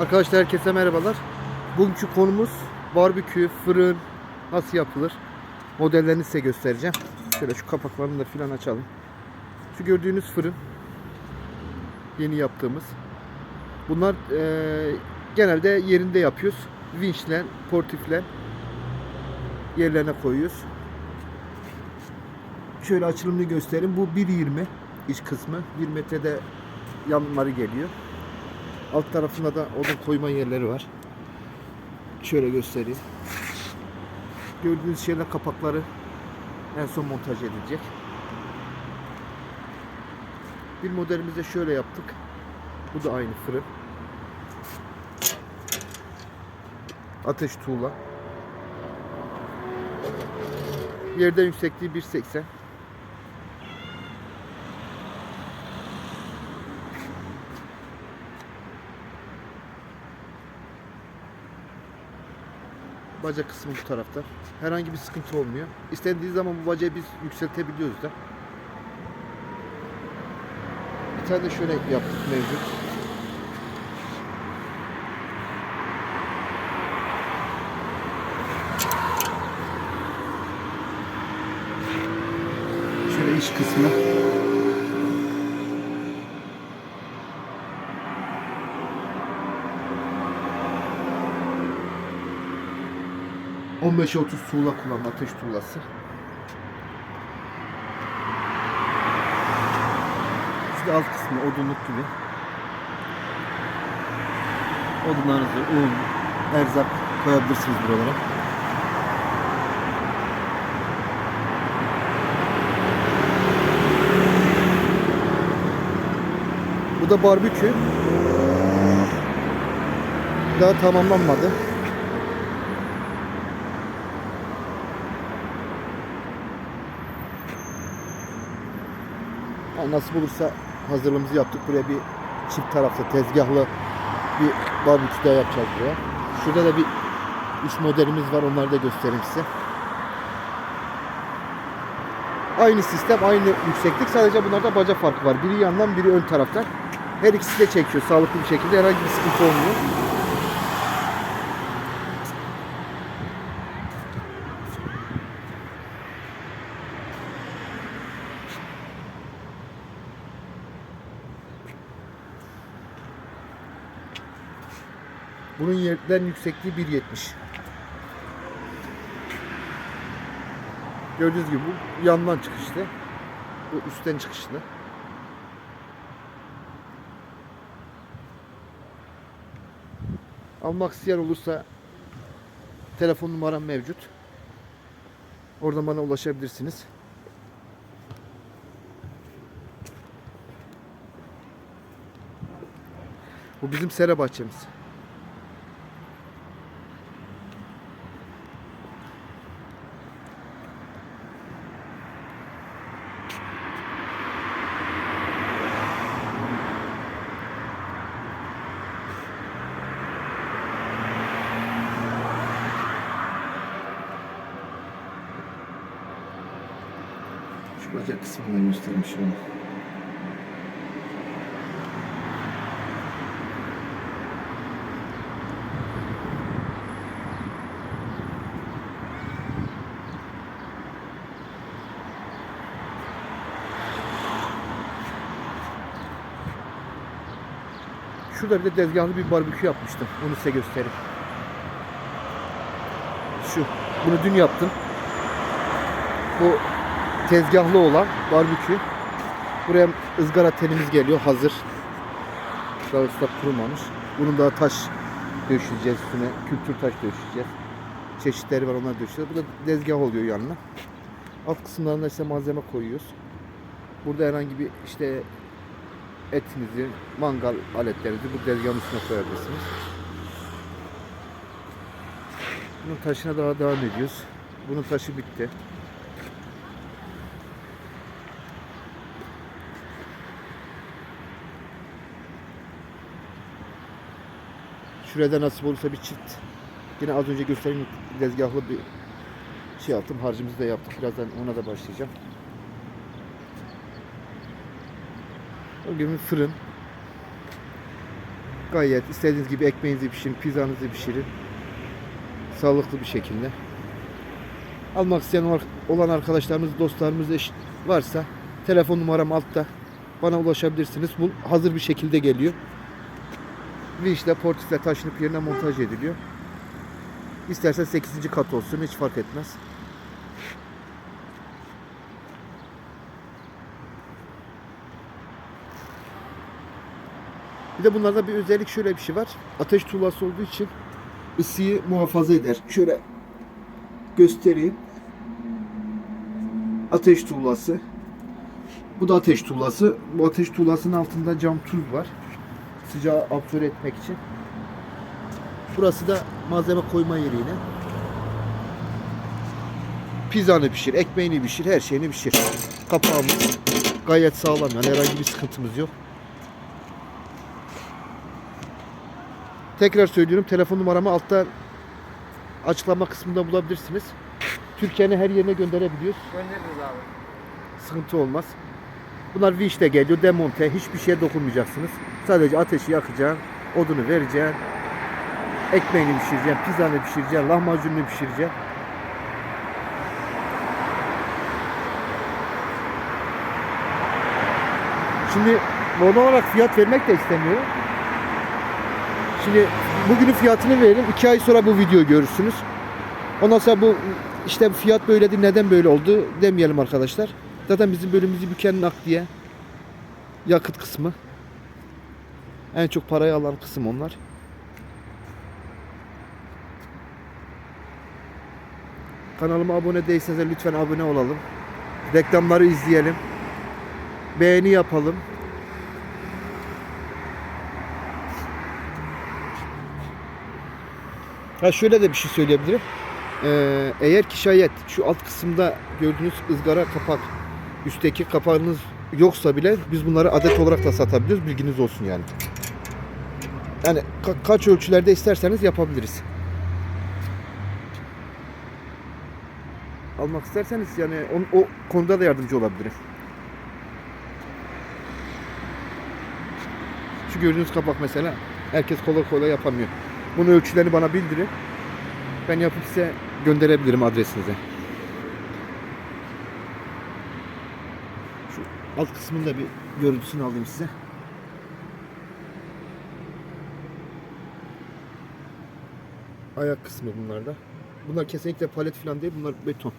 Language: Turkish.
Arkadaşlar herkese merhabalar. Bugünkü konumuz barbekü, fırın nasıl yapılır? Modellerini size göstereceğim. Şöyle şu kapaklarını da filan açalım. Şu gördüğünüz fırın. Yeni yaptığımız. Bunlar eee, genelde yerinde yapıyoruz. Vinçle, portifle yerlerine koyuyoruz. Şöyle açılımını göstereyim. Bu 1.20 iç kısmı. 1 metrede yanları geliyor. Alt tarafında da odun koyma yerleri var. Şöyle göstereyim. Gördüğünüz şeyler kapakları en son montaj edilecek. Bir modelimizde şöyle yaptık. Bu da aynı fırın. Ateş tuğla. Yerden yüksekliği 1.80. Baca kısmı bu tarafta. Herhangi bir sıkıntı olmuyor. İstendiği zaman bu bacayı biz yükseltebiliyoruz da. Bir tane de şöyle yaptık mevcut. Şöyle iç kısmı. ...15'e 30 tuğla kullanma, ateş tuğlası. Şu alt kısmı odunluk gibi. Odunlarınızı, un, erzak koyabilirsiniz buralara. Bu da barbekü. Daha tamamlanmadı. Nasip olursa hazırlığımızı yaptık. Buraya bir çift taraflı tezgahlı bir barbekü daha yapacağız buraya. Şurada da bir üç modelimiz var. Onları da göstereyim size. Aynı sistem, aynı yükseklik. Sadece bunlarda baca farkı var. Biri yandan, biri ön taraftan. Her ikisi de çekiyor sağlıklı bir şekilde. Herhangi bir sıkıntı olmuyor. Bunun yerden yüksekliği 1.70. Gördüğünüz gibi bu yandan çıkışlı. Bu üstten çıkışlı. Almak isteyen olursa telefon numaram mevcut. Oradan bana ulaşabilirsiniz. Bu bizim sera bahçemiz. Şu bacak kısmını göstereyim şöyle. Şurada bir de tezgahlı bir barbekü yapmıştım. Onu size göstereyim. Şu. Bunu dün yaptım. Bu tezgahlı olan barbekü. Buraya ızgara telimiz geliyor hazır. Daha ıslak kurumamış. Bunun daha taş döşeyeceğiz üstüne. Kültür taş döşeyeceğiz. Çeşitleri var onlar döşeyeceğiz. Bu da tezgah oluyor yanına. Alt kısımlarına işte malzeme koyuyoruz. Burada herhangi bir işte etinizi, mangal aletlerinizi bu tezgahın üstüne koyabilirsiniz. Bunun taşına daha devam ediyoruz. Bunun taşı bitti. Şurada nasip olursa bir çift. Yine az önce göstereyim tezgahlı bir şey yaptım. Harcımızı da yaptık. Birazdan ona da başlayacağım. Gibi fırın. Gayet istediğiniz gibi ekmeğinizi pişirin, pizzanızı pişirin. Sağlıklı bir şekilde. Almak isteyen olan arkadaşlarımız, dostlarımız eş varsa telefon numaram altta. Bana ulaşabilirsiniz. Bu hazır bir şekilde geliyor. Vinçle, portisle taşınıp yerine montaj ediliyor. İstersen 8. kat olsun hiç fark etmez. Bir de bunlarda bir özellik şöyle bir şey var. Ateş tuğlası olduğu için ısıyı muhafaza eder. Şöyle göstereyim. Ateş tuğlası. Bu da ateş tuğlası. Bu ateş tuğlasının altında cam tuz var. Sıcağı absorbe etmek için. Burası da malzeme koyma yeri yine. Pizzanı pişir, ekmeğini pişir, her şeyini pişir. Kapağımız gayet sağlam yani herhangi bir sıkıntımız yok. Tekrar söylüyorum telefon numaramı altta açıklama kısmında bulabilirsiniz. Türkiye'nin her yerine gönderebiliyoruz. Göndeririz abi. Sıkıntı olmaz. Bunlar vinçle geliyor, demonte, hiçbir şeye dokunmayacaksınız. Sadece ateşi yakacaksın, odunu vereceksin, ekmeğini pişireceksin, pizzanı pişireceksin, lahmacununu pişireceksin. Şimdi normal olarak fiyat vermek de istemiyorum. Şimdi bugünün fiyatını verelim. iki ay sonra bu videoyu görürsünüz. Ondan sonra bu işte fiyat böyledir neden böyle oldu demeyelim arkadaşlar. Zaten bizim bölümümüzü büken nakliye yakıt kısmı. En çok parayı alan kısım onlar. Kanalıma abone değilseniz de lütfen abone olalım. Reklamları izleyelim. Beğeni yapalım. Ha şöyle de bir şey söyleyebilirim. Ee, eğer ki şayet şu alt kısımda gördüğünüz ızgara kapak üstteki kapağınız yoksa bile biz bunları adet olarak da satabiliyoruz. Bilginiz olsun yani. Yani ka- kaç ölçülerde isterseniz yapabiliriz. Almak isterseniz yani on- o konuda da yardımcı olabilirim. Şu gördüğünüz kapak mesela herkes kolay kolay yapamıyor. Bunun ölçülerini bana bildirin. Ben yapıp size gönderebilirim adresinize. Şu alt kısmında bir görüntüsünü alayım size. Ayak kısmı bunlarda. Bunlar kesinlikle palet falan değil. Bunlar beton.